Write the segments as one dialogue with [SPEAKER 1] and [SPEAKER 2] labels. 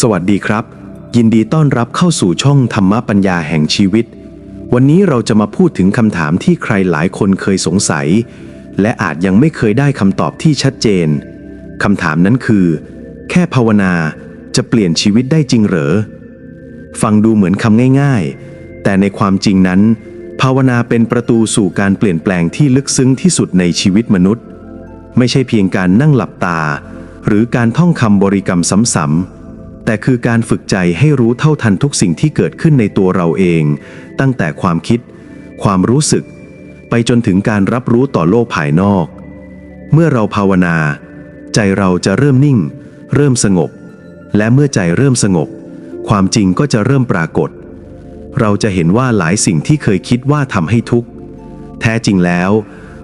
[SPEAKER 1] สวัสดีครับ ยินดีต้อนรับเข้าสู่ช่องธรรมปัญญาแห่งชีวิต วันนี้เราจะมาพูดถึงคำถามที่ใครหลายคนเคยสงสัย และอาจยังไม่เคยได้คำตอบที่ชัดเจนคำถามนั้นคือ แค่ภาวนาจะเปลี่ยนชีวิตได้จริงเหรอ ฟังดูเหมือนคำง่าย ๆ แต่ในความจริงนั้น ภาวนาเป็นประตูสู่การเปลี่ยนแปลงที่ลึกซึ้งที่สุดในชีวิตมนุษย์ ไม่ใช่เพียงการนั่งหลับตา หรือการท่องคำบริกรรมซ้ำๆ แต่คือการฝึกใจให้รู้เท่าทันทุกสิ่งที่เกิดขึ้นในตัวเราเอง ตั้งแต่ความคิด ความรู้สึก ไปจนถึงการรับรู้ต่อโลกภายนอก เมื่อเราภาวนา ใจเราจะเริ่มนิ่ง เริ่มสงบ และเมื่อใจเริ่มสงบ ความจริงก็จะเริ่มปรากฏ เราจะเห็นว่าหลายสิ่งที่เคยคิดว่าทำให้ทุกข์ แท้จริงแล้ว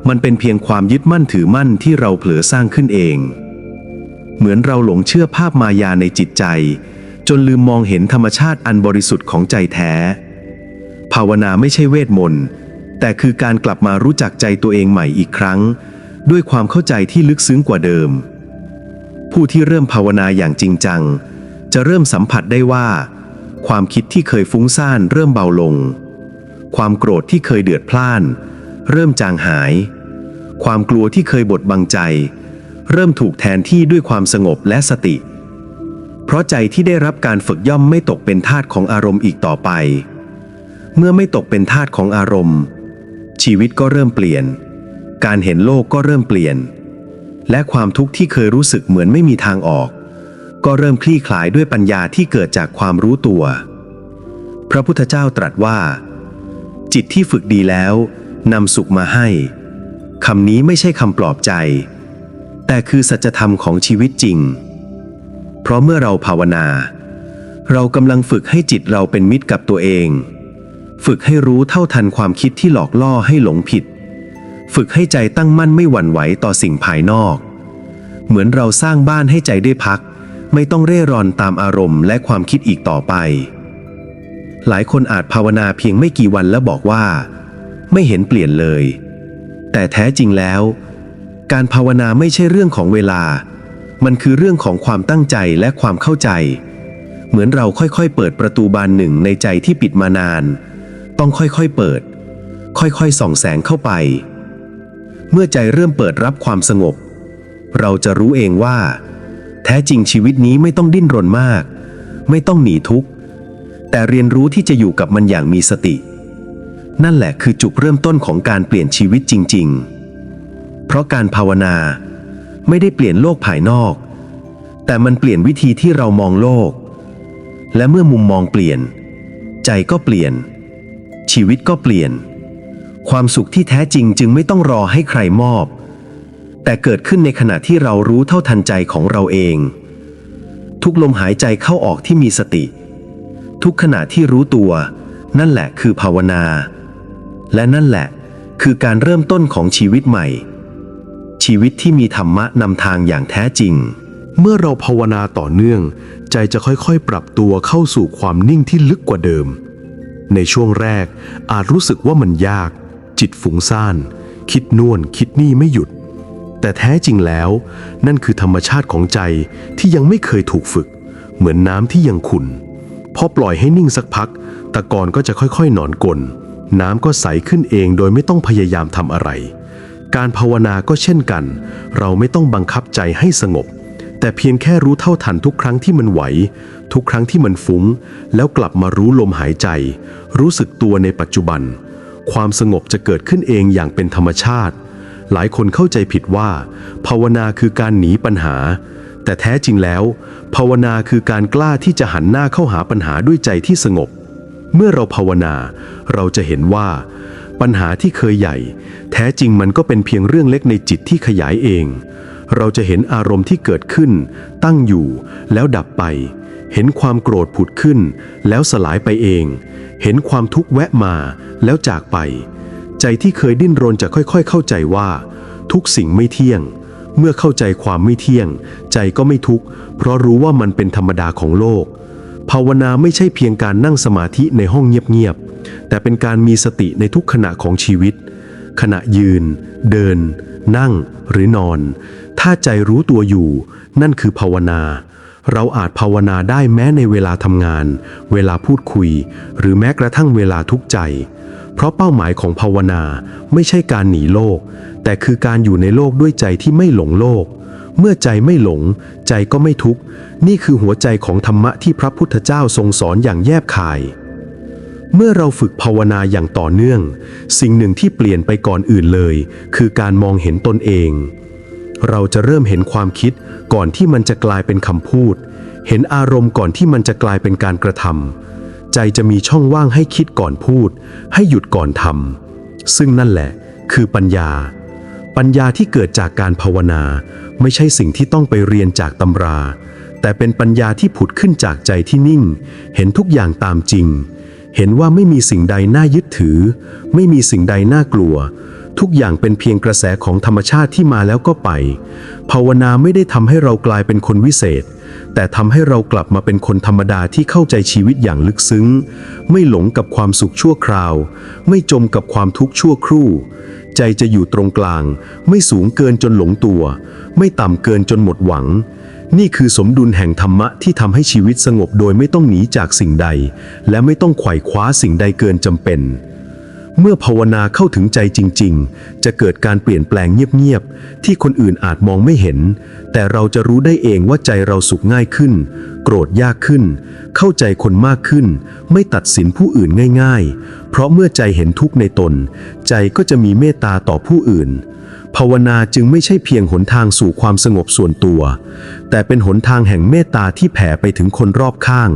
[SPEAKER 1] มันเป็นเพียงความยึดมั่นถือมั่นที่เราเผลอสร้างขึ้นเอง เหมือนเราหลงเชื่อภาพมายาในจิตใจ จนลืมมองเห็นธรรมชาติอันบริสุทธิ์ของใจแท้ ภาวนาไม่ใช่เวทมนต์แต่คือการกลับมารู้จักใจตัวเองใหม่อีกครั้ง ด้วยความเข้าใจที่ลึกซึ้งกว่าเดิม ผู้ที่เริ่มภาวนาอย่างจริงจัง จะเริ่มสัมผัสได้ว่า ความคิดที่เคยฟุ้งซ่านเริ่มเบาลง ความโกรธที่เคยเดือดพล่าน เริ่มจางหาย ความกลัวที่เคยบดบังใจ เริ่มถูกแทนที่ด้วยความสงบและสติ เพราะใจที่ได้รับการฝึกย่อมไม่ตกเป็นทาสของอารมณ์อีกต่อไป เมื่อไม่ตกเป็นทาสของอารมณ์ ชีวิตก็เริ่มเปลี่ยน การเห็นโลกก็เริ่มเปลี่ยน และความทุกข์ที่เคยรู้สึกเหมือนไม่มีทางออก ก็เริ่มคลี่คลายด้วยปัญญาที่เกิดจากความรู้ตัว พระพุทธเจ้าตรัสว่า จิตที่ฝึกดีแล้วนำสุขมาให้คำนี้ไม่ใช่คำปลอบใจ แต่คือสัจธรรมของชีวิตจริง เพราะเมื่อเราภาวนา เรากำลังฝึกให้จิตเราเป็นมิตรกับตัวเอง ฝึกให้รู้เท่าทันความคิดที่หลอกล่อให้หลงผิด ฝึกให้ใจตั้งมั่นไม่หวั่นไหวต่อสิ่งภายนอก เหมือนเราสร้างบ้านให้ใจได้พัก ไม่ต้องเร่ร่อนตามอารมณ์และความคิดอีกต่อไป หลายคนอาจภาวนาเพียงไม่กี่วันแล้วบอกว่า ไม่เห็นเปลี่ยนเลย แต่แท้จริงแล้ว การภาวนาไม่ใช่เรื่องของเวลา มันคือเรื่องของความตั้งใจและความเข้าใจ เหมือนเราค่อยๆ เปิดประตูบานหนึ่งในใจที่ปิดมานาน ต้องค่อยๆเปิด ค่อยๆส่องแสงเข้าไป เมื่อใจเริ่มเปิดรับความสงบ เราจะรู้เองว่า แท้จริงชีวิตนี้ไม่ต้องดิ้นรนมาก ไม่ต้องหนีทุกข์ แต่เรียนรู้ที่จะอยู่กับมันอย่างมีสติ นั่นแหละคือจุดเริ่มต้นของการเปลี่ยนชีวิตจริง ๆ เพราะการภาวนาไม่ได้เปลี่ยนโลกภายนอก แต่มันเปลี่ยนวิธีที่เรามองโลก และเมื่อมุมมองเปลี่ยน ใจก็เปลี่ยน ชีวิตก็เปลี่ยน ความสุขที่แท้จริงจึงไม่ต้องรอให้ใครมอบ แต่เกิดขึ้นในขณะที่เรารู้เท่าทันใจของเราเอง ทุกลมหายใจเข้าออกที่มีสติ ทุกขณะที่รู้ตัว นั่นแหละคือภาวนา และนั่นแหละคือการเริ่มต้นของชีวิตใหม่ ชีวิตที่มีธรรมะนำทางอย่างแท้จริง
[SPEAKER 2] เมื่อเราภาวนาต่อเนื่อง ใจจะค่อยๆ ปรับตัวเข้าสู่ความนิ่งที่ลึกกว่าเดิม ในช่วงแรกอาจรู้สึกว่ามันยาก จิตฟุ้งซ่าน คิดน่วนคิดนี่ไม่หยุด แต่แท้จริงแล้ว นั่นคือธรรมชาติของใจที่ยังไม่เคยถูกฝึก เหมือนน้ำที่ยังขุ่นพอปล่อยให้นิ่งสักพัก ตะกอนก็จะค่อยๆ หนอนกลนน้ำก็ใสขึ้นเองโดยไม่ต้องพยายามทำอะไร การภาวนาก็เช่นกัน เราไม่ต้องบังคับใจให้สงบ แต่เพียงแค่รู้เท่าทันทุกครั้งที่มันไหว ทุกครั้งที่มันฟุ้ง แล้วกลับมารู้ลมหายใจ รู้สึกตัวในปัจจุบัน ความสงบจะเกิดขึ้นเองอย่างเป็นธรรมชาติ หลายคนเข้าใจผิดว่า ภาวนาคือการหนีปัญหา แต่แท้จริงแล้ว ภาวนาคือการกล้าที่จะหันหน้าเข้าหาปัญหาด้วยใจที่สงบ เมื่อเราภาวนา เราจะเห็นว่า ปัญหาที่เคยใหญ่ แท้จริงมันก็เป็นเพียงเรื่องเล็กในจิตที่ขยายเอง เราจะเห็นอารมณ์ที่เกิดขึ้น ตั้งอยู่ แล้วดับไป เห็นความโกรธผุดขึ้น แล้วสลายไปเอง เห็นความทุกข์แวะมา แล้วจากไป ใจที่เคยดิ้นรนจะค่อยๆ เข้าใจว่า ทุกสิ่งไม่เที่ยง เมื่อเข้าใจความไม่เที่ยง ใจก็ไม่ทุกข์เพราะรู้ว่ามันเป็นธรรมดาของโลก ภาวนาไม่ใช่เพียงการนั่งสมาธิในห้องเงียบๆ แต่เป็นการมีสติในทุกขณะของชีวิต ขณะยืน เดิน นั่งหรือนอน ถ้าใจรู้ตัวอยู่ นั่นคือภาวนา
[SPEAKER 1] เราอาจภาวนาได้แม้ในเวลาทำงาน เวลาพูดคุย หรือแม้กระทั่งเวลาทุกข์ใจ เพราะเป้าหมายของภาวนาไม่ใช่การหนีโลก แต่คือการอยู่ในโลกด้วยใจที่ไม่หลงโลกเมื่อใจไม่หลง ใจก็ไม่ทุกข์ นี่คือหัวใจของธรรมะที่พระพุทธเจ้าทรงสอนอย่างแยบคาย เมื่อเราฝึกภาวนาอย่างต่อเนื่อง สิ่งหนึ่งที่เปลี่ยนไปก่อนอื่นเลย คือการมองเห็นตนเอง เราจะเริ่มเห็นความคิดก่อนที่มันจะกลายเป็นคำพูด เห็นอารมณ์ก่อนที่มันจะกลายเป็นการกระทำใจจะมีช่องว่างให้คิดก่อนพูด ให้หยุดก่อนทำซึ่งนั่นแหละ คือปัญญา ปัญญาที่เกิดจากการภาวนา ไม่ใช่สิ่งที่ต้องไปเรียนจากตำรา แต่เป็นปัญญาที่ผุดขึ้นจากใจที่นิ่ง เห็นทุกอย่างตามจริง เห็นว่าไม่มีสิ่งใดน่ายึดถือ ไม่มีสิ่งใดน่ากลัว ทุกอย่างเป็นเพียงกระแสของธรรมชาติที่มาแล้วก็ไป ภาวนาไม่ได้ทำให้เรากลายเป็นคนวิเศษ แต่ทำให้เรากลับมาเป็นคนธรรมดาที่เข้าใจชีวิตอย่างลึกซึ้ง ไม่หลงกับความสุขชั่วคราว ไม่จมกับความทุกข์ชั่วครู่ ใจจะอยู่ตรงกลาง ไม่สูงเกินจนหลงตัว ไม่ต่ำเกินจนหมดหวัง นี่คือสมดุลแห่งธรรมะที่ทำให้ชีวิตสงบโดยไม่ต้องหนีจากสิ่งใด และไม่ต้องไขว่คว้าสิ่งใดเกินจำเป็น เมื่อภาวนาเข้าถึงใจจริง ๆ จะเกิดการเปลี่ยนแปลงเงียบๆ ที่คนอื่นอาจมองไม่เห็น แต่เราจะรู้ได้เองว่าใจเราสุขง่ายขึ้น โกรธยากขึ้น เข้าใจคนมากขึ้น ไม่ตัดสินผู้อื่นง่าย ๆ เพราะเมื่อใจเห็นทุกข์ในตน ใจก็จะมีเมตตาต่อผู้อื่น ภาวนาจึงไม่ใช่เพียงหนทางสู่ความสงบส่วนตัว แต่เป็นหนทางแห่งเมตตาที่แผ่ไปถึงคนรอบข้าง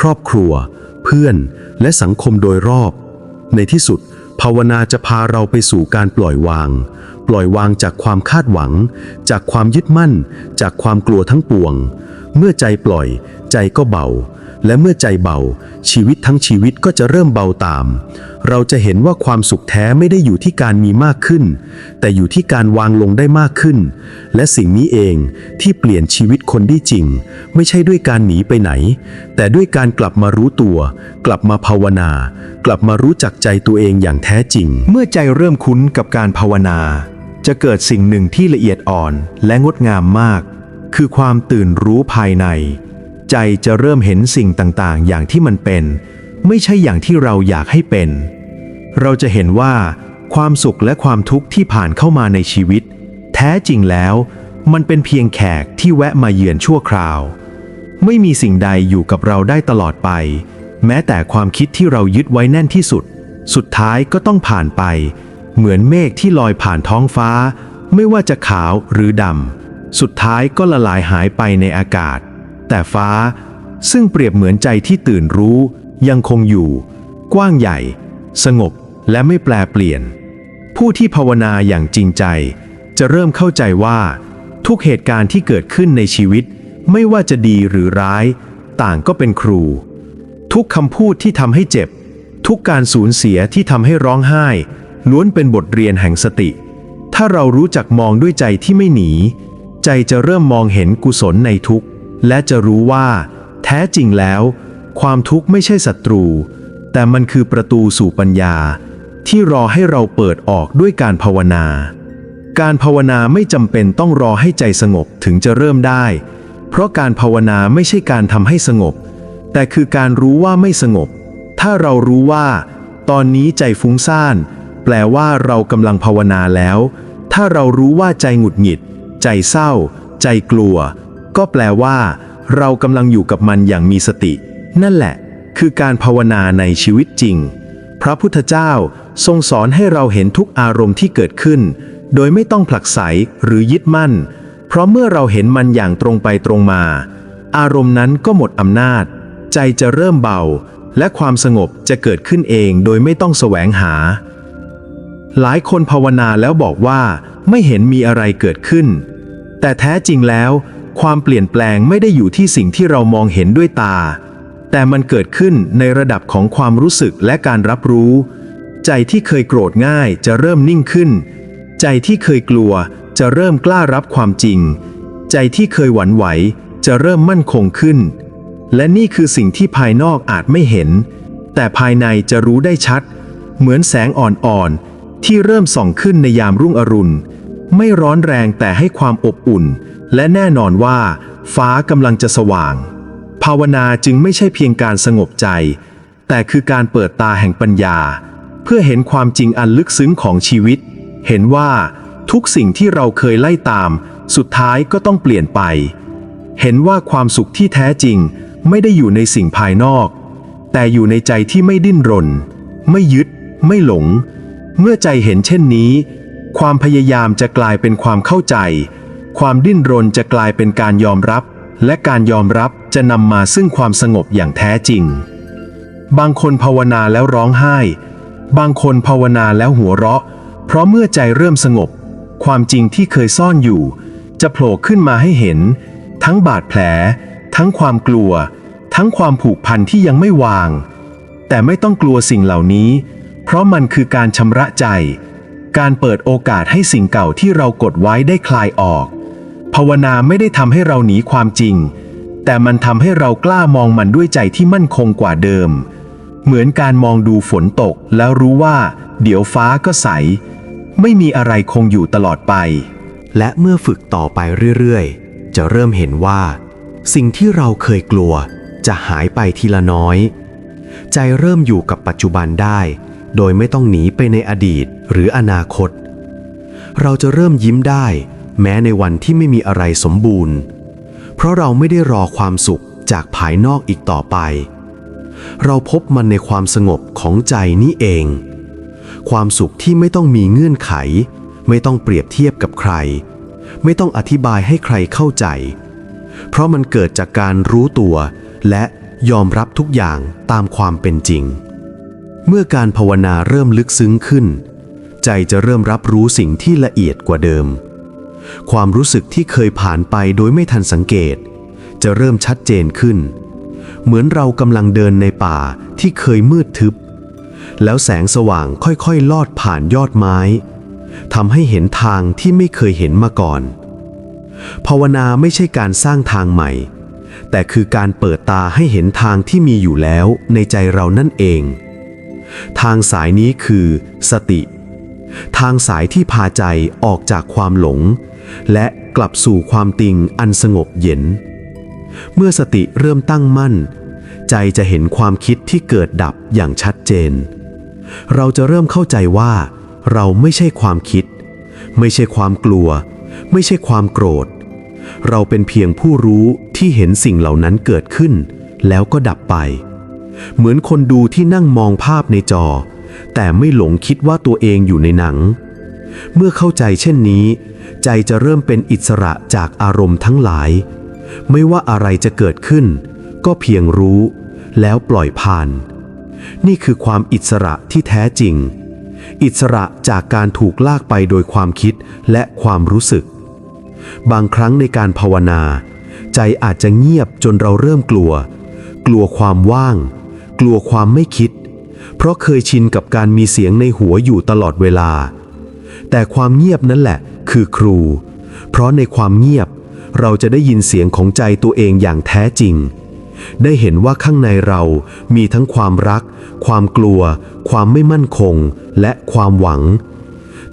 [SPEAKER 1] ครอบครัว เพื่อน และสังคมโดยรอบ ในที่สุด ภาวนาจะพาเราไปสู่การปล่อยวาง ปล่อยวางจากความคาดหวัง จากความยึดมั่น จากความกลัวทั้งปวง เมื่อใจปล่อย ใจก็เบา และเมื่อใจเบา ชีวิตทั้งชีวิตก็จะเริ่มเบาตาม เราจะเห็นว่าความสุขแท้ไม่ได้อยู่ที่การมีมากขึ้น แต่อยู่ที่การวางลงได้มากขึ้น และสิ่งนี้เองที่เปลี่ยนชีวิตคนได้จริง ไม่ใช่ด้วยการหนีไปไหน แต่ด้วยการกลับมารู้ตัว กลับมาภาวนา กลับมารู้จักใจตัวเองอย่างแท้จริง
[SPEAKER 3] เมื่อใจเริ่มคุ้นกับการภาวนา จะเกิดสิ่งหนึ่งที่ละเอียดอ่อนและงดงามมาก คือความตื่นรู้ภายใน ใจจะเริ่มเห็นสิ่งต่างๆ อย่างที่มันเป็น ไม่ใช่อย่างที่เราอยากให้เป็น เราจะเห็นว่า ความสุขและความทุกข์ที่ผ่านเข้ามาในชีวิต แท้จริงแล้ว มันเป็นเพียงแขกที่แวะมาเยือนชั่วคราว ไม่มีสิ่งใดอยู่กับเราได้ตลอดไป แม้แต่ความคิดที่เรายึดไว้แน่นที่สุด สุดท้ายก็ต้องผ่านไป เหมือนเมฆที่ลอยผ่านท้องฟ้า ไม่ว่าจะขาวหรือดำสุดท้ายก็ละลายหายไปในอากาศ แต่ฟ้าซึ่งเปรียบเหมือนใจที่ตื่นรู้ ยังคงอยู่ กว้างใหญ่ สงบและไม่แปลเปลี่ยน ผู้ที่ภาวนาอย่างจริงใจ จะเริ่มเข้าใจว่า ทุกเหตุการณ์ที่เกิดขึ้นในชีวิต ไม่ว่าจะดีหรือร้าย ต่างก็เป็นครู ทุกคำพูดที่ทำให้เจ็บ ทุกการสูญเสียที่ทำให้ร้องไห้ ล้วนเป็นบทเรียนแห่งสติ ถ้าเรารู้จักมองด้วยใจที่ไม่หนี ใจจะเริ่มมองเห็นกุศลในทุกข์และจะรู้ว่า แท้จริงแล้ว ความทุกข์ไม่ใช่ศัตรู แต่มันคือประตูสู่ปัญญา ที่รอให้เราเปิดออกด้วยการภาวนา การภาวนาไม่จำเป็นต้องรอให้ใจสงบถึงจะเริ่มได้ เพราะการภาวนาไม่ใช่การทำให้สงบ แต่คือการรู้ว่าไม่สงบ ถ้าเรารู้ว่า ตอนนี้ใจฟุ้งซ่าน แปลว่าเรากำลังภาวนาแล้ว ถ้าเรารู้ว่าใจหงุดหงิด ใจเศร้า ใจกลัว ก็แปลว่า เรากำลังอยู่กับมันอย่างมีสติ นั่นแหละ คือการภาวนาในชีวิตจริง พระพุทธเจ้าทรงสอนให้เราเห็นทุกอารมณ์ที่เกิดขึ้น โดยไม่ต้องผลักไสหรือยึดมั่น เพราะเมื่อเราเห็นมันอย่างตรงไปตรงมา อารมณ์นั้นก็หมดอำนาจ ใจจะเริ่มเบา และความสงบจะเกิดขึ้นเองโดยไม่ต้องแสวงหา หลายคนภาวนาแล้วบอกว่าไม่เห็นมีอะไรเกิดขึ้น แต่แท้จริงแล้ว ความเปลี่ยนแปลงไม่ได้อยู่ที่สิ่งที่เรามองเห็นด้วยตา แต่มันเกิดขึ้นในระดับของความรู้สึกและการรับรู้ ใจที่เคยโกรธง่ายจะเริ่มนิ่งขึ้น ใจที่เคยกลัวจะเริ่มกล้ารับความจริง ใจที่เคยหวั่นไหวจะเริ่มมั่นคงขึ้น และนี่คือสิ่งที่ภายนอกอาจไม่เห็น แต่ภายในจะรู้ได้ชัด เหมือนแสงอ่อนๆที่เริ่มส่องขึ้นในยามรุ่งอรุณ ไม่ร้อนแรงแต่ให้ความอบอุ่น และแน่นอนว่า
[SPEAKER 4] ฟ้ากำลังจะสว่าง ภาวนาจึงไม่ใช่เพียงการสงบใจ แต่คือการเปิดตาแห่งปัญญา เพื่อเห็นความจริงอันลึกซึ้งของชีวิต เห็นว่าทุกสิ่งที่เราเคยไล่ตาม สุดท้ายก็ต้องเปลี่ยนไป เห็นว่าความสุขที่แท้จริงไม่ได้อยู่ในสิ่งภายนอก แต่อยู่ในใจที่ไม่ดิ้นรน ไม่ยึด ไม่หลง เมื่อใจเห็นเช่นนี้ ความพยายามจะกลายเป็นความเข้าใจ ความดิ้นรนจะกลายเป็นการยอมรับ และการยอมรับจะนำมาซึ่งความสงบอย่างแท้จริง บางคนภาวนาแล้วร้องไห้ บางคนภาวนาแล้วหัวเราะ เพราะเมื่อใจเริ่มสงบ ความจริงที่เคยซ่อนอยู่ จะโผล่ขึ้นมาให้เห็น ทั้งบาดแผล ทั้งความกลัว ทั้งความผูกพันที่ยังไม่วาง แต่ไม่ต้องกลัวสิ่งเหล่านี้ เพราะมันคือการชำระใจ การเปิดโอกาสให้สิ่งเก่าที่เรากดไว้ได้คลายออก ภาวนาไม่ได้ทำให้เราหนีความจริง แต่มันทำให้เรากล้ามองมันด้วยใจที่มั่นคงกว่าเดิม เหมือนการมองดูฝนตกแล้วรู้ว่า เดี๋ยวฟ้าก็ใส ไม่มีอะไรคงอยู่ตลอดไป
[SPEAKER 1] และเมื่อฝึกต่อไปเรื่อยๆ จะเริ่มเห็นว่า สิ่งที่เราเคยกลัว จะหายไปทีละน้อย ใจเริ่มอยู่กับปัจจุบันได้ โดยไม่ต้องหนีไปในอดีตหรืออนาคต เราจะเริ่มยิ้มได้ แม้ในวันที่ไม่มีอะไรสมบูรณ์ เพราะเราไม่ได้รอความสุขจากภายนอกอีกต่อไป เราพบมันในความสงบของใจนี่เอง ความสุขที่ไม่ต้องมีเงื่อนไข ไม่ต้องเปรียบเทียบกับใคร ไม่ต้องอธิบายให้ใครเข้าใจ เพราะมันเกิดจากการรู้ตัว และยอมรับทุกอย่างตามความเป็นจริง เมื่อการภาวนาเริ่มลึกซึ้งขึ้น ใจจะเริ่มรับรู้สิ่งที่ละเอียดกว่าเดิม ความรู้สึกที่เคยผ่านไปโดยไม่ทันสังเกต จะเริ่มชัดเจนขึ้น เหมือนเรากำลังเดินในป่าที่เคยมืดทึบ แล้วแสงสว่างค่อยๆ ลอดผ่านยอดไม้ทำให้เห็นทางที่ไม่เคยเห็นมาก่อน ภาวนาไม่ใช่การสร้างทางใหม่ แต่คือการเปิดตาให้เห็นทางที่มีอยู่แล้วในใจเรานั่นเอง ทางสายนี้คือ สติ ทางสายที่พาใจออกจากความหลง และกลับสู่ความติงอันสงบเย็น เมื่อสติเริ่มตั้งมั่น ใจจะเห็นความคิดที่เกิดดับอย่างชัดเจน เราจะเริ่มเข้าใจว่า เราไม่ใช่ความคิด ไม่ใช่ความกลัว ไม่ใช่ความโกรธ เราเป็นเพียงผู้รู้ที่เห็นสิ่งเหล่านั้นเกิดขึ้น แล้วก็ดับไป เหมือนคนดูที่นั่งมองภาพในจอ แต่ไม่หลงคิดว่าตัวเองอยู่ในหนัง เมื่อเข้าใจเช่นนี้ ใจจะเริ่มเป็นอิสระจากอารมณ์ทั้งหลาย ไม่ว่าอะไรจะเกิดขึ้น ก็เพียงรู้ แล้วปล่อยผ่าน นี่คือความอิสระที่แท้จริง อิสระจากการถูกลากไปโดยความคิดและความรู้สึก บางครั้งในการภาวนา ใจอาจจะเงียบจนเราเริ่มกลัว กลัวความว่าง กลัวความไม่คิด เพราะเคยชินกับการมีเสียงในหัวอยู่ตลอดเวลา แต่ความเงียบนั่นแหละ คือครู เพราะในความเงียบ เราจะได้ยินเสียงของใจตัวเองอย่างแท้จริง ได้เห็นว่าข้างในเรามีทั้งความรัก ความกลัว ความไม่มั่นคง และความหวัง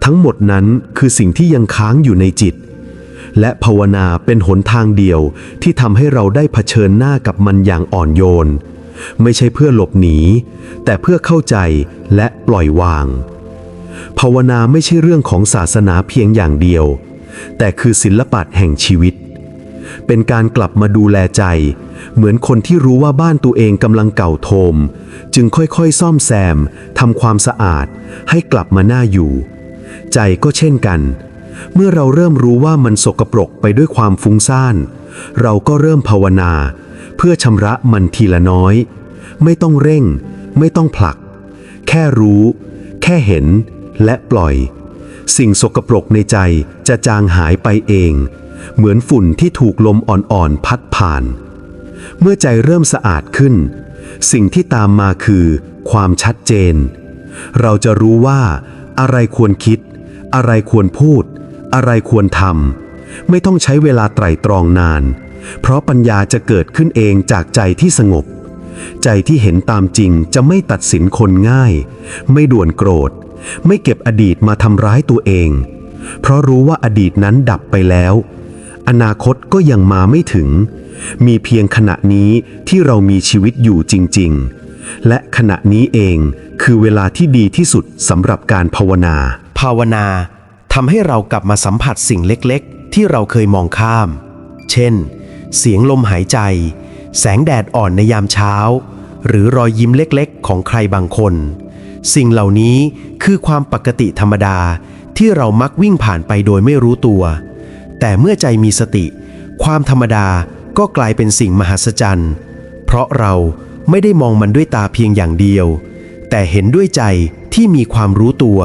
[SPEAKER 1] ทั้งหมดนั้นคือสิ่งที่ยังค้างอยู่ในจิต และภาวนาเป็นหนทางเดียวที่ทำให้เราได้เผชิญหน้ากับมันอย่างอ่อนโยน ไม่ใช่เพื่อหลบหนี แต่เพื่อเข้าใจและปล่อยวาง ภาวนาไม่ใช่เรื่องของศาสนาเพียงอย่างเดียว แต่คือศิลปะแห่งชีวิต เป็นการกลับมาดูแลใจ เหมือนคนที่รู้ว่าบ้านตัวเองกำลังเก่าโทม จึงค่อยๆ ซ่อมแซมทำความสะอาด ให้กลับมาน่าอยู่ ใจก็เช่นกัน เมื่อเราเริ่มรู้ว่ามันสกปรกไปด้วยความฟุ้งซ่าน เราก็เริ่มภาวนา เพื่อชำระมันทีละน้อย ไม่ต้องเร่ง ไม่ต้องผลัก แค่รู้ แค่เห็น และปล่อย สิ่งสกปรกในใจจะจางหายไปเอง เหมือนฝุ่นที่ถูกลมอ่อนๆพัดผ่าน เมื่อใจเริ่มสะอาดขึ้น สิ่งที่ตามมาคือ ความชัดเจน เราจะรู้ว่า อะไรควรคิด อะไรควรพูด อะไรควรทำไม่ต้องใช้เวลาไตร่ตรองนาน เพราะปัญญาจะเกิดขึ้นเองจากใจที่สงบใจที่เห็นตามจริงจะไม่ตัดสินคนง่าย ไม่ด่วนโกรธ ไม่เก็บอดีตมาทำร้ายตัวเอง เพราะรู้ว่าอดีตนั้นดับไปแล้ว
[SPEAKER 4] อนาคตก็ยังมาไม่ถึง มีเพียงขณะนี้ที่เรามีชีวิตอยู่จริง ๆ และขณะนี้เองคือเวลาที่ดีที่สุดสำหรับการภาวนา
[SPEAKER 3] ภาวนาทำให้เรากลับมาสัมผัสสิ่งเล็กๆ ที่เราเคยมองข้าม เช่น เสียงลมหายใจ แสงแดดอ่อนในยามเช้า หรือรอยยิ้มเล็กๆ ของใครบางคน สิ่งเหล่านี้คือความปกติธรรมดาที่เรามักวิ่งผ่านไปโดยไม่รู้ตัว แต่เมื่อใจมีสติ ความธรรมดาก็กลายเป็นสิ่งมหัศจรรย์ เพราะเราไม่ได้มองมันด้วยตาเพียงอย่างเดียว แต่เห็นด้วยใจที่มีความรู้ตัว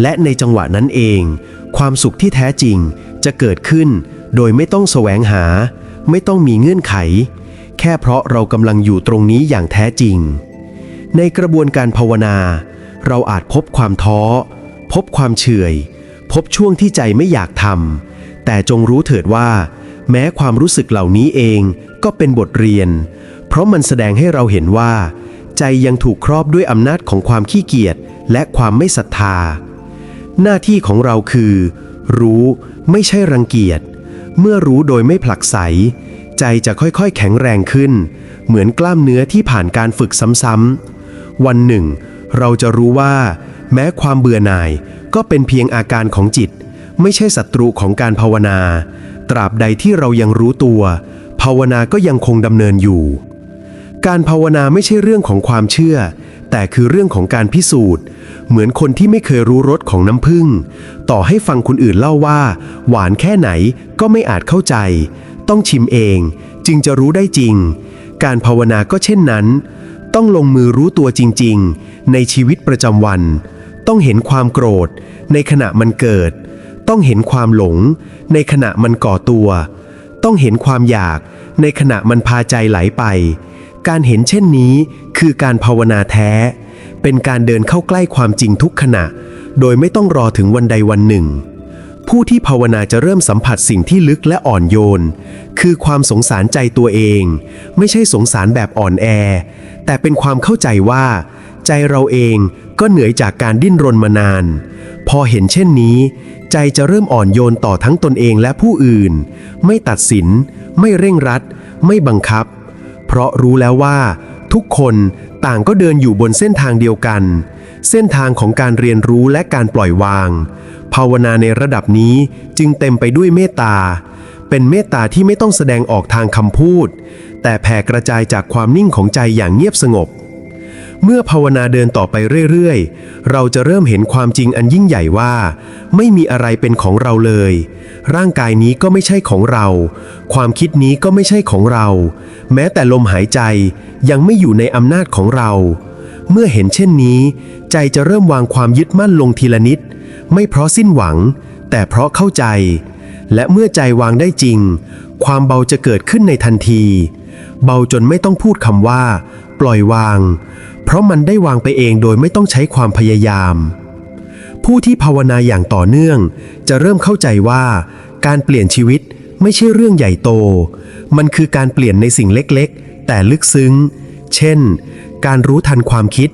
[SPEAKER 3] และในจังหวะนั้นเอง ความสุขที่แท้จริงจะเกิดขึ้น โดยไม่ต้องแสวงหา ไม่ต้องมีเงื่อนไข แค่เพราะเรากำลังอยู่ตรงนี้อย่างแท้จริง ในกระบวนการภาวนา เราอาจพบความท้อ พบความเฉื่อย พบช่วงที่ใจไม่อยากทำแต่จงรู้เถิดว่า แม้ความรู้สึกเหล่านี้เองก็เป็นบทเรียน เพราะมันแสดงให้เราเห็นว่า ใจยังถูกครอบด้วยอำนาจของความขี้เกียจและความไม่ศรัทธา หน้าที่ของเราคือ รู้ไม่ใช่รังเกียจ เมื่อรู้โดยไม่ผลักไส ใจจะค่อยๆ แข็งแรงขึ้น เหมือนกล้ามเนื้อที่ผ่านการฝึกซ้ำๆ วันหนึ่ง เราจะรู้ว่า แม้ความเบื่อหน่ายก็เป็นเพียงอาการของจิต ไม่ใช่ศัตรูของการภาวนา ตราบใดที่เรายังรู้ตัว ภาวนาก็ยังคงดำเนินอยู่ การภาวนาไม่ใช่เรื่องของความเชื่อ แต่คือเรื่องของการพิสูจน์ เหมือนคนที่ไม่เคยรู้รสของน้ำผึ้งต่อให้ฟังคนอื่นเล่าว่า หวานแค่ไหนก็ไม่อาจเข้าใจ ต้องชิมเอง จึงจะรู้ได้จริง การภาวนาก็เช่นนั้น ต้องลงมือรู้ตัวจริง ๆ ในชีวิตประจำวัน ต้องเห็นความโกรธ ในขณะมันเกิด ต้องเห็นความหลง ในขณะมันก่อตัว ต้องเห็นความอยาก ในขณะมันพาใจไหลไป การเห็นเช่นนี้คือการภาวนาแท้ เป็นการเดินเข้าใกล้ความจริงทุกขณะ โดยไม่ต้องรอถึงวันใดวันหนึ่ง ผู้ที่ภาวนาจะเริ่มสัมผัสสิ่งที่ลึกและอ่อนโยน คือความสงสารใจตัวเอง ไม่ใช่สงสารแบบอ่อนแอ แต่เป็นความเข้าใจว่า ใจเราเองก็เหนื่อยจากการดิ้นรนมานาน พอเห็นเช่นนี้ ใจจะเริ่มอ่อนโยนต่อทั้งตนเองและผู้อื่น ไม่ตัดสิน ไม่เร่งรัด ไม่บังคับ เพราะรู้แล้วว่า ทุกคนต่างก็เดินอยู่บนเส้นทางเดียวกัน เส้นทางของการเรียนรู้และการปล่อยวาง ภาวนาในระดับนี้จึงเต็มไปด้วยเมตตา เป็นเมตตาที่ไม่ต้องแสดงออกทางคำพูด แต่แผ่กระจายจากความนิ่งของใจอย่างเงียบสงบ เมื่อภาวนาเดินต่อไปเรื่อยๆ เราจะเริ่มเห็นความจริงอันยิ่งใหญ่ว่า ไม่มีอะไรเป็นของเราเลย ร่างกายนี้ก็ไม่ใช่ของเรา ความคิดนี้ก็ไม่ใช่ของเรา แม้แต่ลมหายใจยังไม่อยู่ในอำนาจของเราเมื่อเห็นเช่นนี้ ใจจะเริ่มวางความยึดมั่นลงทีละนิด ไม่เพราะสิ้นหวัง แต่เพราะเข้าใจ และเมื่อใจวางได้จริง ความเบาจะเกิดขึ้นในทันที เบาจนไม่ต้องพูดคำว่า ปล่อยวาง เพราะมันได้วางไปเองโดยไม่ต้องใช้ความพยายาม ผู้ที่ภาวนาอย่างต่อเนื่อง จะเริ่มเข้าใจว่า การเปลี่ยนชีวิตไม่ใช่เรื่องใหญ่โต มันคือการเปลี่ยนในสิ่งเล็กๆ แต่ลึกซึ้ง เช่น การรู้ทันความคิด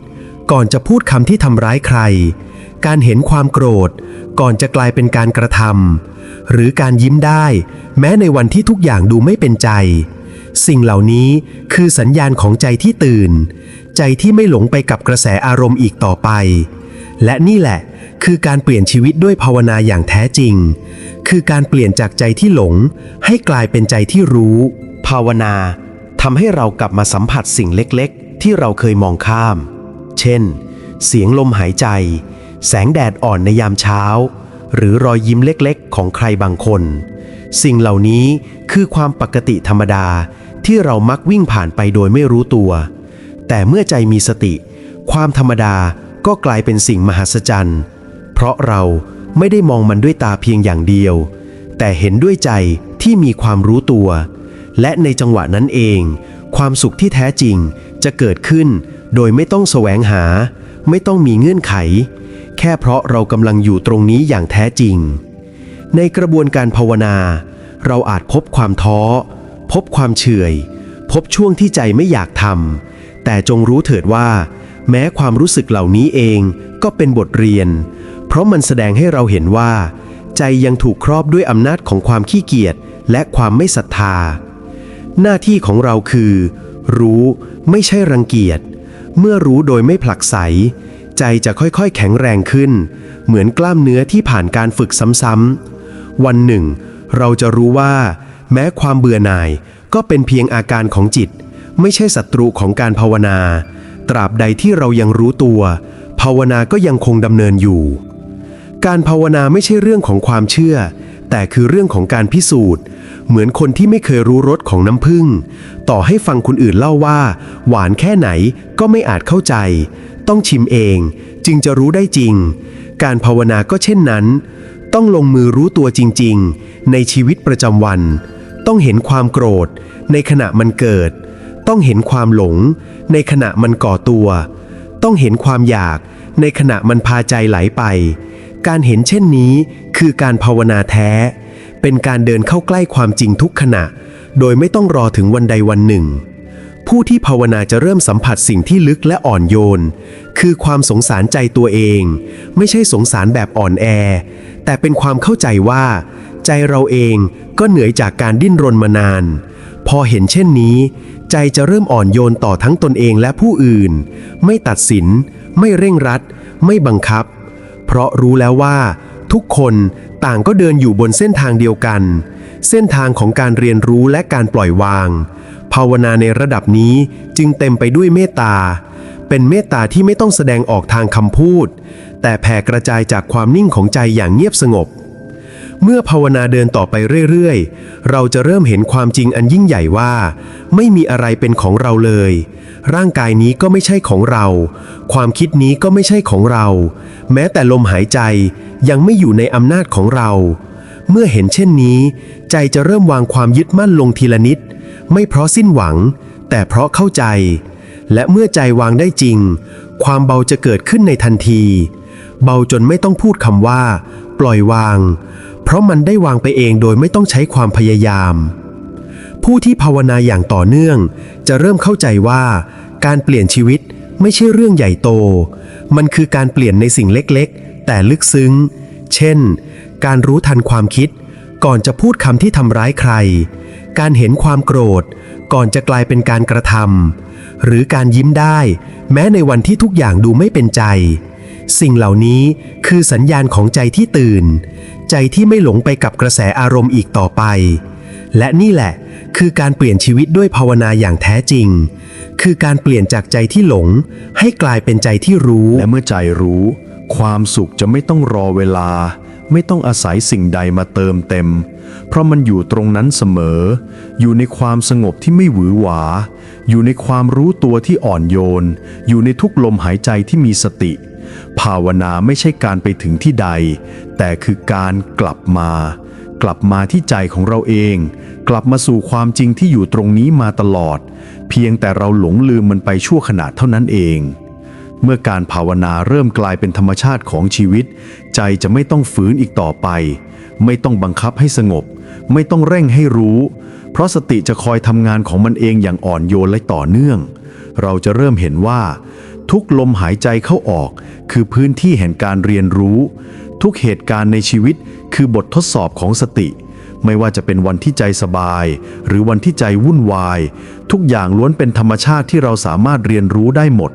[SPEAKER 3] ก่อนจะพูดคำที่ทำร้ายใคร การเห็นความโกรธ ก่อนจะกลายเป็นการกระทำหรือการยิ้มได้ แม้ในวันที่ทุกอย่างดูไม่เป็นใจ สิ่งเหล่านี้คือสัญญาณของใจที่ตื่น ใจที่ไม่หลงไปกับกระแสอารมณ์อีกต่อไป และนี่แหละคือการเปลี่ยนชีวิตด้วยภาวนาอย่างแท้จริง คือการเปลี่ยนจากใจที่หลง ให้กลายเป็นใจที่รู้ ภาวนาทำให้เรากลับมาสัมผัสสิ่งเล็กๆ ที่เราเคยมองข้าม เช่น เสียงลมหายใจ แสงแดดอ่อนในยามเช้า หรือรอยยิ้มเล็กๆ ของใครบางคน สิ่งเหล่านี้คือความปกติธรรมดาที่เรามักวิ่งผ่านไปโดยไม่รู้ตัว แต่เมื่อใจมีสติ ความธรรมดาก็กลายเป็นสิ่งมหัศจรรย์ เพราะเราไม่ได้มองมันด้วยตาเพียงอย่างเดียว แต่เห็นด้วยใจที่มีความรู้ตัว และในจังหวะนั้นเอง ความสุขที่แท้จริงจะเกิดขึ้น โดยไม่ต้องแสวงหา ไม่ต้องมีเงื่อนไข แค่เพราะเรากำลังอยู่ตรงนี้อย่างแท้จริง ในกระบวนการภาวนา เราอาจพบความท้อ พบความเฉื่อย พบช่วงที่ใจไม่อยากทำแต่จงรู้เถิดว่า แม้ความรู้สึกเหล่านี้เองก็เป็นบทเรียน เพราะมันแสดงให้เราเห็นว่า ใจยังถูกครอบด้วยอำนาจของความขี้เกียจและความไม่ศรัทธา หน้าที่ของเราคือ รู้ไม่ใช่รังเกียจเมื่อรู้โดยไม่ผลักไส ใจจะค่อยๆ แข็งแรงขึ้น เหมือนกล้ามเนื้อที่ผ่านการฝึกซ้ำๆ วันหนึ่ง เราจะรู้ว่า แม้ความเบื่อหน่ายก็เป็นเพียงอาการของจิต ไม่ใช่ศัตรูของการภาวนา ตราบใดที่เรายังรู้ตัว ภาวนาก็ยังคงดำเนินอยู่ การภาวนาไม่ใช่เรื่องของความเชื่อ แต่คือเรื่องของการพิสูจน์ เหมือนคนที่ไม่เคยรู้รสของน้ำผึ้งต่อให้ฟังคนอื่นเล่าว่า หวานแค่ไหนก็ไม่อาจเข้าใจ ต้องชิมเอง จึงจะรู้ได้จริง การภาวนาก็เช่นนั้น ต้องลงมือรู้ตัวจริง ๆ ในชีวิตประจำวัน ต้องเห็นความโกรธ ในขณะมันเกิด ต้องเห็นความหลง ในขณะมันก่อตัว ต้องเห็นความอยาก ในขณะมันพาใจไหลไป การเห็นเช่นนี้คือการภาวนาแท้ เป็นการเดินเข้าใกล้ความจริงทุกขณะ โดยไม่ต้องรอถึงวันใดวันหนึ่ง ผู้ที่ภาวนาจะเริ่มสัมผัสสิ่งที่ลึกและอ่อนโยน คือความสงสารใจตัวเอง ไม่ใช่สงสารแบบอ่อนแอ แต่เป็นความเข้าใจว่า ใจเราเองก็เหนื่อยจากการดิ้นรนมานาน พอเห็นเช่นนี้ ใจจะเริ่มอ่อนโยนต่อทั้งตนเองและผู้อื่น ไม่ตัดสิน ไม่เร่งรัด ไม่บังคับ เพราะรู้แล้วว่า ทุกคนต่างก็เดินอยู่บนเส้นทางเดียวกัน เส้นทางของการเรียนรู้และการปล่อยวาง ภาวนาในระดับนี้จึงเต็มไปด้วยเมตตา เป็นเมตตาที่ไม่ต้องแสดงออกทางคำพูด แต่แผ่กระจายจากความนิ่งของใจอย่างเงียบสงบ เมื่อภาวนาเดินต่อไปเรื่อยๆ เราจะเริ่มเห็นความจริงอันยิ่งใหญ่ว่า ไม่มีอะไรเป็นของเราเลย ร่างกายนี้ก็ไม่ใช่ของเรา ความคิดนี้ก็ไม่ใช่ของเรา แม้แต่ลมหายใจยังไม่อยู่ในอำนาจของเรา เมื่อเห็นเช่นนี้ ใจจะเริ่มวางความยึดมั่นลงทีละนิด ไม่เพราะสิ้นหวัง แต่เพราะเข้าใจ และเมื่อใจวางได้จริง ความเบาจะเกิดขึ้นในทันที เบาจนไม่ต้องพูดคำว่า ปล่อยวาง เพราะมันได้วางไปเองโดยไม่ต้องใช้ความพยายาม ผู้ที่ภาวนาอย่างต่อเนื่อง จะเริ่มเข้าใจว่า การเปลี่ยนชีวิตไม่ใช่เรื่องใหญ่โต มันคือการเปลี่ยนในสิ่งเล็กๆ แต่ลึกซึ้ง เช่น การรู้ทันความคิด ก่อนจะพูดคำที่ทำร้ายใคร การเห็นความโกรธ ก่อนจะกลายเป็นการกระทำหรือการยิ้มได้ แม้ในวันที่ทุกอย่างดูไม่เป็นใจ สิ่งเหล่านี้คือสัญญาณของใจที่ตื่น ใจที่ไม่หลงไปกับกระแสอารมณ์อีกต่อไป และนี่แหละคือการเปลี่ยนชีวิตด้วยภาวนาอย่างแท้จริง คือการเปลี่ยนจากใจที่หลง ให้กลายเป็นใจที่รู้
[SPEAKER 1] และเมื่อใจรู้ ความสุขจะไม่ต้องรอเวลา ไม่ต้องอาศัยสิ่งใดมาเติมเต็ม เพราะมันอยู่ตรงนั้นเสมอ อยู่ในความสงบที่ไม่หวือหวา อยู่ในความรู้ตัวที่อ่อนโยน อยู่ในทุกลมหายใจที่มีสติ ภาวนาไม่ใช่การไปถึงที่ใด แต่คือการกลับมา กลับมาที่ใจของเราเอง กลับมาสู่ความจริงที่อยู่ตรงนี้มาตลอด เพียงแต่เราหลงลืมมันไปชั่วขณะเท่านั้นเอง เมื่อการภาวนาเริ่มกลายเป็นธรรมชาติของชีวิต ใจจะไม่ต้องฝืนอีกต่อไป ไม่ต้องบังคับให้สงบ ไม่ต้องเร่งให้รู้ เพราะสติจะคอยทำงานของมันเองอย่างอ่อนโยนและต่อเนื่อง เราจะเริ่มเห็นว่า ทุกลมหายใจเข้าออก คือพื้นที่แห่งการเรียนรู้ ทุกเหตุการณ์ในชีวิตคือบททดสอบของสติ ไม่ว่าจะเป็นวันที่ใจสบาย หรือวันที่ใจวุ่นวาย ทุกอย่างล้วนเป็นธรรมชาติที่เราสามารถเรียนรู้ได้หมด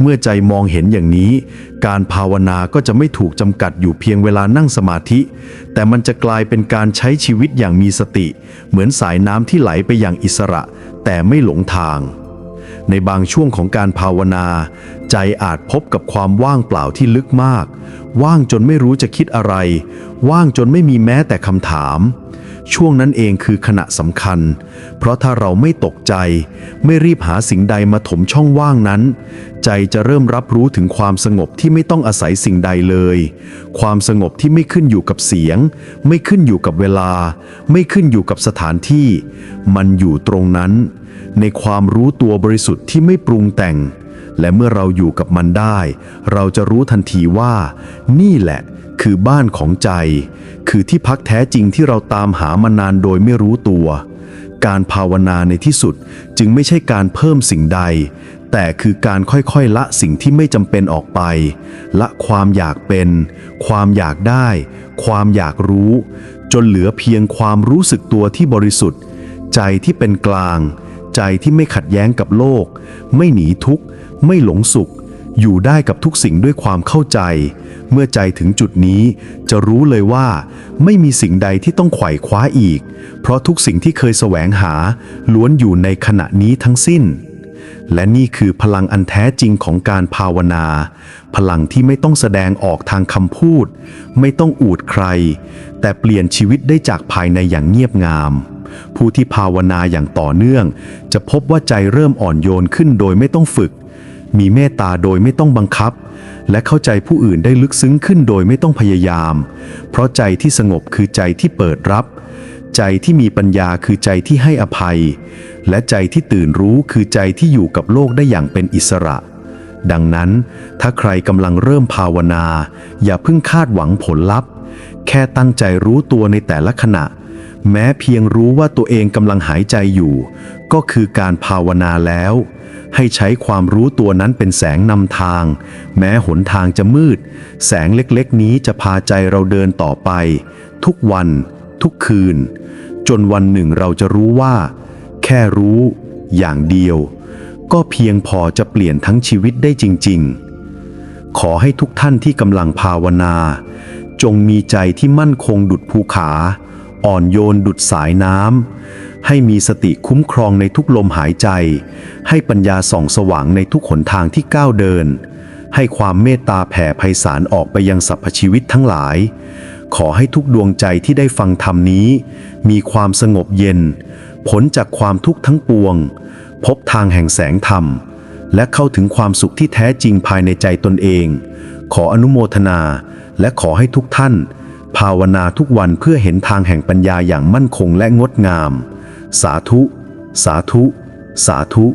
[SPEAKER 1] เมื่อใจมองเห็นอย่างนี้ การภาวนาก็จะไม่ถูกจำกัดอยู่เพียงเวลานั่งสมาธิ แต่มันจะกลายเป็นการใช้ชีวิตอย่างมีสติ เหมือนสายน้ำที่ไหลไปอย่างอิสระ แต่ไม่หลงทาง ในบางช่วงของการภาวนา ใจอาจพบกับความว่างเปล่าที่ลึกมาก ว่างจนไม่รู้จะคิดอะไร ว่างจนไม่มีแม้แต่คำถาม ช่วงนั้นเองคือขณะสำคัญ เพราะถ้าเราไม่ตกใจ ไม่รีบหาสิ่งใดมาถมช่องว่างนั้น ใจจะเริ่มรับรู้ถึงความสงบที่ไม่ต้องอาศัยสิ่งใดเลย ความสงบที่ไม่ขึ้นอยู่กับเสียง ไม่ขึ้นอยู่กับเวลา ไม่ขึ้นอยู่กับสถานที่ มันอยู่ตรงนั้น ในความรู้ตัวบริสุทธิ์ที่ไม่ปรุงแต่ง และเมื่อเราอยู่กับมันได้ เราจะรู้ทันทีว่า นี่แหละคือบ้านของใจ คือที่พักแท้จริงที่เราตามหามานานโดยไม่รู้ตัว การภาวนาในที่สุดจึงไม่ใช่การเพิ่มสิ่งใด แต่คือการค่อยๆละสิ่งที่ไม่จำเป็นออกไป ละความอยากเป็น ความอยากได้ ความอยากรู้ จนเหลือเพียงความรู้สึกตัวที่บริสุทธิ์ ใจที่เป็นกลาง ใจที่ไม่ขัดแย้งกับโลก ไม่หนีทุกข์ ไม่หลงสุข อยู่ได้กับทุกสิ่งด้วยความเข้าใจ เมื่อใจถึงจุดนี้จะรู้เลยว่า ไม่มีสิ่งใดที่ต้องไขว่คว้าอีก เพราะทุกสิ่งที่เคยแสวงหา ล้วนอยู่ในขณะนี้ทั้งสิ้น และนี่คือพลังอันแท้จริงของการภาวนา พลังที่ไม่ต้องแสดงออกทางคำพูด ไม่ต้องอูดใคร แต่เปลี่ยนชีวิตได้จากภายในอย่างเงียบงามผู้ที่ภาวนาอย่างต่อเนื่อง จะพบว่าใจเริ่มอ่อนโยนขึ้นโดยไม่ต้องฝึก มีเมตตาโดยไม่ต้องบังคับ และเข้าใจผู้อื่นได้ลึกซึ้งขึ้นโดยไม่ต้องพยายาม เพราะใจที่สงบคือใจที่เปิดรับ ใจที่มีปัญญาคือใจที่ให้อภัย และใจที่ตื่นรู้คือใจที่อยู่กับโลกได้อย่างเป็นอิสระ ดังนั้น ถ้าใครกำลังเริ่มภาวนา อย่าเพิ่งคาดหวังผลลัพธ์ แค่ตั้งใจรู้ตัวในแต่ละขณะ แม้เพียงรู้ว่าตัวเองกำลังหายใจอยู่ ก็คือการภาวนาแล้ว ให้ใช้ความรู้ตัวนั้นเป็นแสงนำทาง แม้หนทางจะมืด แสงเล็กๆ นี้จะพาใจเราเดินต่อไป ทุกวัน ทุกคืน จนวันหนึ่งเราจะรู้ว่า แค่รู้ อย่างเดียว ก็เพียงพอจะเปลี่ยนทั้งชีวิตได้จริง ๆ ขอให้ทุกท่านที่กำลังภาวนา จงมีใจที่มั่นคงดุดภูขา อ่อนโยนดุดสายน้ำ ให้มีสติคุ้มครองในทุกลมหายใจ ให้ปัญญาส่องสว่างในทุกหนทางที่ก้าวเดิน ให้ความเมตตาแผ่ไพศาลออกไปยังสรรพชีวิตทั้งหลาย ขอให้ทุกดวงใจที่ได้ฟังธรรมนี้ มีความสงบเย็นพ้นจากความทุกข์ทั้งปวง พบทางแห่งแสงธรรม และเข้าถึงความสุขที่แท้จริงภายในใจตนเอง ขออนุโมทนา และขอให้ทุกท่าน ภาวนาทุกวันเพื่อเห็นทางแห่งปัญญาอย่างมั่นคงและงดงาม สาธุ สาธุ สาธุ